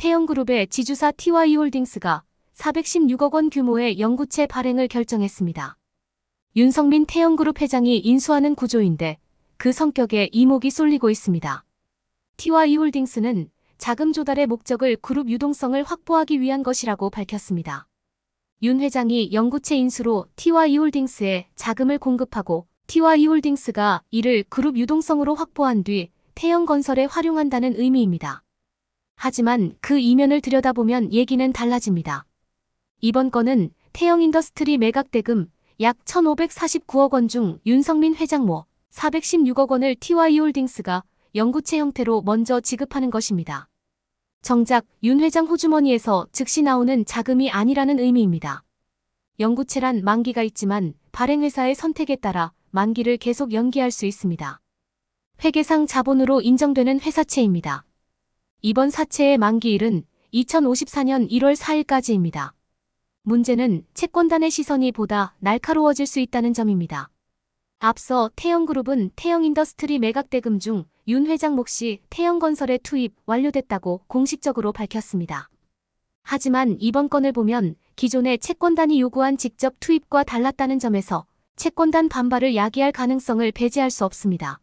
태영그룹의 지주사 TY홀딩스가 416억 원 규모의 영구채 발행을 결정했습니다. 윤성민 태영그룹 회장이 인수하는 구조인데 그 성격에 이목이 쏠리고 있습니다. TY홀딩스는 자금 조달의 목적을 그룹 유동성을 확보하기 위한 것이라고 밝혔습니다. 윤 회장이 영구채 인수로 TY홀딩스에 자금을 공급하고 TY홀딩스가 이를 그룹 유동성으로 확보한 뒤 태영건설에 활용한다는 의미입니다. 하지만 그 이면을 들여다보면 얘기는 달라집니다. 이번 건은 태영인더스트리 매각 대금 약 1,549억 원 중 윤성민 회장 모 416억 원을 TY홀딩스가 영구채 형태로 먼저 지급하는 것입니다. 정작 윤 회장 호주머니에서 즉시 나오는 자금이 아니라는 의미입니다. 영구채란 만기가 있지만 발행회사의 선택에 따라 만기를 계속 연기할 수 있습니다. 회계상 자본으로 인정되는 회사채입니다. 이번 사채의 만기일은 2054년 1월 4일까지입니다. 문제는 채권단의 시선이 보다 날카로워질 수 있다는 점입니다. 앞서 태영그룹은 태영인더스트리 매각 대금 중 윤 회장 몫이 태영건설에 투입 완료됐다고 공식적으로 밝혔습니다. 하지만 이번 건을 보면 기존의 채권단이 요구한 직접 투입과 달랐다는 점에서 채권단 반발을 야기할 가능성을 배제할 수 없습니다.